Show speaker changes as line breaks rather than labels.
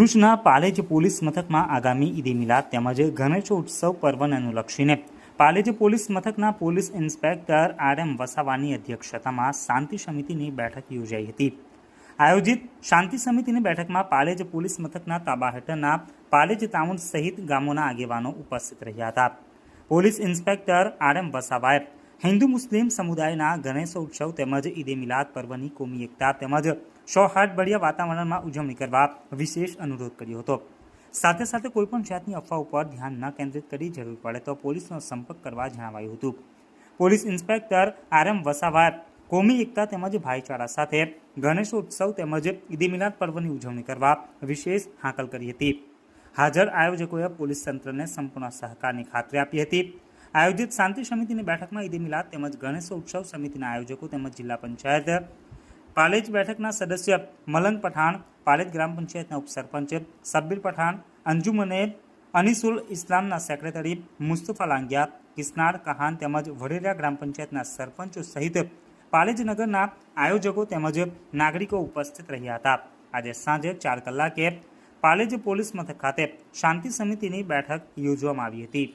ભરૂચના પાલેજ પોલીસ મથકમાં આગામી ઈદે મિલાદ તેમજ ગણેશોત્સવ પર્વને અનુલક્ષીને પાલેજ પોલીસ મથકના પોલીસ ઇન્સ્પેક્ટર આર એમ વસાવાની અધ્યક્ષતામાં શાંતિ સમિતિની બેઠક યોજાઈ હતી. આયોજિત શાંતિ સમિતિની બેઠકમાં પાલેજ પોલીસ મથકના તાબા હેઠળના પાલેજ ટાઉન સહિત ગામોના આગેવાનો ઉપસ્થિત રહ્યા હતા. પોલીસ ઇન્સ્પેક્ટર આર એમ વસાવાએ હિન્દુ મુસ્લિમ સમુદાયના ગણેશોત્સવ તેમજ ઈદે મિલાદ પર્વની કોમી એકતા તેમજ સૌહાર્દભર્યા વાતાવરણમાં ઉજવણી કરવા વિશેષ અનુરોધ કર્યો હતો. સાથે સાથે કોઈપણ જાતની અફવા ઉપર ધ્યાન ન કેન્દ્રિત કરી જરૂર પડે તો પોલીસનો સંપર્ક કરવા જણાવાયું હતું. પોલીસ ઇન્સ્પેક્ટર આર એમ વસાવાર કોમી એકતા તેમજ ભાઈચારા સાથે ગણેશોત્સવ તેમજ ઈદે મિલાદ પર્વની ઉજવણી કરવા વિશેષ હાકલ કરી હતી. હાજર આયોજકોએ પોલીસ તંત્રને સંપૂર્ણ સહકારની ખાતરી આપી હતી. આયોજિત શાંતિ સમિતિની બેઠકમાં ઈદે મિલાદ તેમજ ગણેશોત્સવ સમિતિના આયોજકો તેમજ જિલ્લા પંચાયત પાલેજ બેઠકના સદસ્ય મલંગ પઠાણ, પાલેજ ગ્રામ પંચાયતના ઉપસરપંચ સબ્બીર પઠાણ અંજુમને અનિસુલ ઇસ્લામના સેક્રેટરી મુસ્તફા લાંગિયા, કિસનાર કહાન તેમજ વડેરા ગ્રામ પંચાયતના સરપંચો સહિત પાલેજ નગરના આયોજકો તેમજ નાગરિકો ઉપસ્થિત રહ્યા હતા. આજે સાંજે ચાર કલાકે પાલેજ પોલીસ મથક ખાતે શાંતિ સમિતિની બેઠક યોજવામાં આવી હતી.